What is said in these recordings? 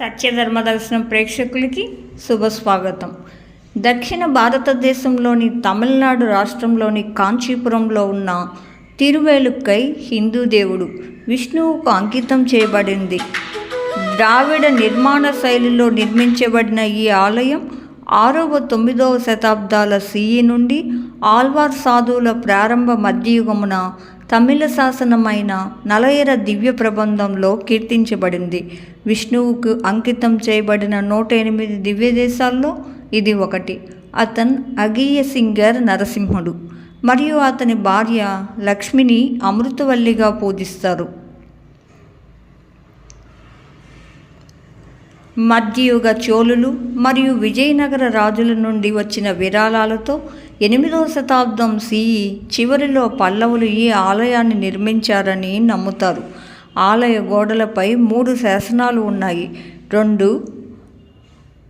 సత్యధర్మ దర్శనం ప్రేక్షకులకి శుభ స్వాగతం. దక్షిణ భారతదేశంలోని తమిళనాడు రాష్ట్రంలోని కాంచీపురంలో ఉన్న తిరువేలుక్కై హిందూ దేవుడు విష్ణువుకు అంకితం చేయబడింది. ద్రావిడ నిర్మాణ శైలిలో నిర్మించబడిన ఈ ఆలయం ఆరవ తొమ్మిదవ శతాబ్దాల సిఈ నుండి ఆల్వార్ సాధువుల ప్రారంభ మధ్యయుగమున తమిళ శాసనమైన నలయర దివ్య ప్రబంధంలో కీర్తించబడింది. విష్ణువుకు అంకితం చేయబడిన నూట ఎనిమిది దివ్య దేశాల్లో ఇది ఒకటి. అతన్ అగీయ సింగర్ నరసింహుడు. మరియు అతని భార్య లక్ష్మిని అమృతవల్లిగా పూజిస్తారు. మధ్యయుగ చోళులు మరియు విజయనగర రాజుల నుండి వచ్చిన విరాళాలతో ఎనిమిదవ శతాబ్దం సిఈ చివరిలో పల్లవులు ఈ ఆలయాన్ని నిర్మించారని నమ్ముతారు. ఆలయ గోడలపై మూడు శాసనాలు ఉన్నాయి. రెండు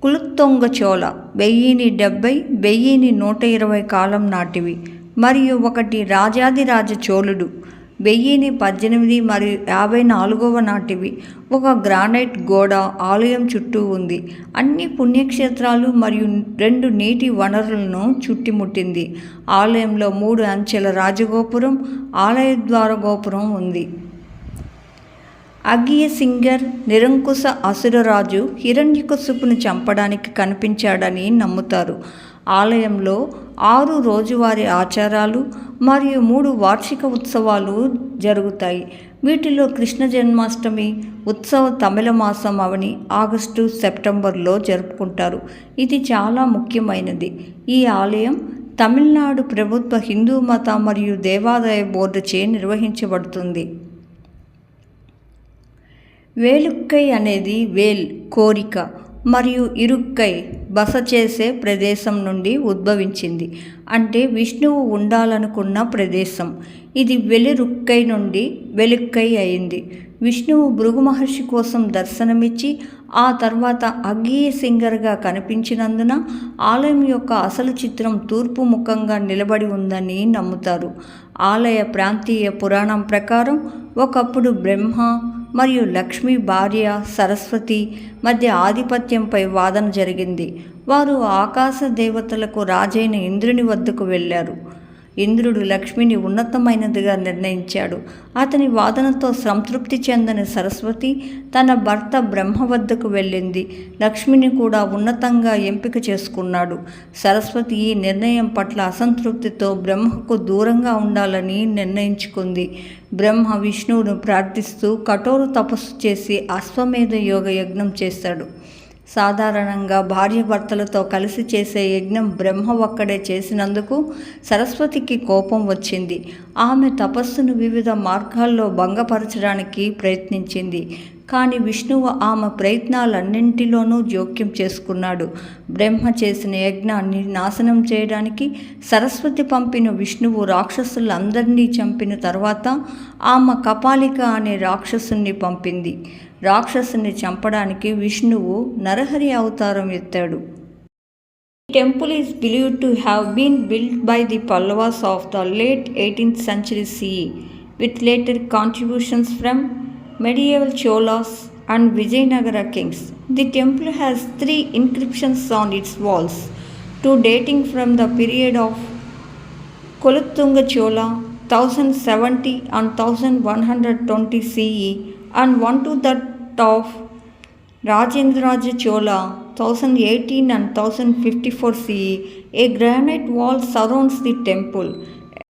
కులుత్తొంగ చోళ వెయ్యిని డెబ్బై వెయ్యిని నూట ఇరవై కాలం నాటివి. మరియు ఒకటి రాజాదిరాజ చోళుడు. వెయ్యిని పద్దెనిమిది మరియు యాభై నాలుగవ నాటివి. ఒక గ్రానైట్ గోడ ఆలయం చుట్టూ ఉంది. అన్ని పుణ్యక్షేత్రాలు మరియు రెండు నీటి వనరులను చుట్టుముట్టింది. ఆలయంలో మూడు అంచెల రాజగోపురం ఆలయ ద్వార గోపురం ఉంది. అగియ సింగర్ నిరంకుశ అసురరాజు హిరణ్యకశుపును చంపడానికి కనిపించాడని నమ్ముతారు. ఆలయంలో ఆరు రోజువారీ ఆచారాలు మరియు మూడు వార్షిక ఉత్సవాలు జరుగుతాయి. వీటిలో కృష్ణ జన్మాష్టమి ఉత్సవ తమిళ మాసం అవని ఆగస్టు సెప్టెంబర్లో జరుపుకుంటారు. ఇది చాలా ముఖ్యమైనది. ఈ ఆలయం తమిళనాడు ప్రభుత్వ హిందూ మత మరియు దేవాదాయ బోర్డుచే నిర్వహించబడుతుంది. వేలుక్కై అనేది వేల్ కోరిక మరియు ఇరుక్కై బస చేసే ప్రదేశం నుండి ఉద్భవించింది. అంటే విష్ణువు ఉండాలనుకున్న ప్రదేశం. ఇది వెలిరుక్కై నుండి వెలుక్కై అయింది. విష్ణువు భృగు మహర్షి కోసం దర్శనమిచ్చి ఆ తర్వాత అగ్గీయ సింగర్గా కనిపించినందున ఆలయం యొక్క అసలు చిత్రం తూర్పు ముఖంగా నిలబడి ఉందని నమ్ముతారు. ఆలయ ప్రాంతీయ పురాణం ప్రకారం ఒకప్పుడు బ్రహ్మ మరియు లక్ష్మి భార్య సరస్వతి మధ్య ఆధిపత్యంపై వాదన జరిగింది. వారు ఆకాశ దేవతలకు రాజైన ఇంద్రుని వద్దకు వెళ్ళారు. ఇంద్రుడు లక్ష్మిని ఉన్నతమైనదిగా నిర్ణయించాడు. అతని వాదనతో సంతృప్తి చెందని సరస్వతి తన భర్త బ్రహ్మ వద్దకు వెళ్ళింది. లక్ష్మిని కూడా ఉన్నతంగా ఎంపిక చేసుకున్నాడు. సరస్వతి ఈ నిర్ణయం పట్ల అసంతృప్తితో బ్రహ్మకు దూరంగా ఉండాలని నిర్ణయించుకుంది. బ్రహ్మ విష్ణువును ప్రార్థిస్తూ కఠోర తపస్సు చేసి అశ్వమేధ యోగ యజ్ఞం చేశాడు సాధారణంగా భార్యభర్తలతో కలిసి చేసే యజ్ఞం బ్రహ్మ ఒక్కడే చేసినందుకు సరస్వతికి కోపం వచ్చింది. ఆమె తపస్సును వివిధ మార్గాల్లో భంగపరచడానికి ప్రయత్నించింది. కానీ విష్ణువు ఆమె ప్రయత్నాలన్నింటిలోనూ జోక్యం చేసుకున్నాడు. బ్రహ్మ చేసిన యజ్ఞాన్ని నాశనం చేయడానికి సరస్వతి పంపిన విష్ణువు రాక్షసులందరినీ చంపిన తర్వాత ఆమె కపాలిక అనే రాక్షసుని పంపింది. రాక్షసుని చంపడానికి విష్ణువు నరహరి అవతారం ఎత్తాడు. Temple is believe to have been built by the Pallavas of the late eighteenth century CE with later contributions from medial Cholas and Vijayanagara kings the temple has three inscriptions on its walls to dating from the period of Kulothunga Chola thousand seventy and thousand one hundred twenty CE and one to that of Rajendraja Chola 1018 and 1054 CE. A granite wall surrounds the temple.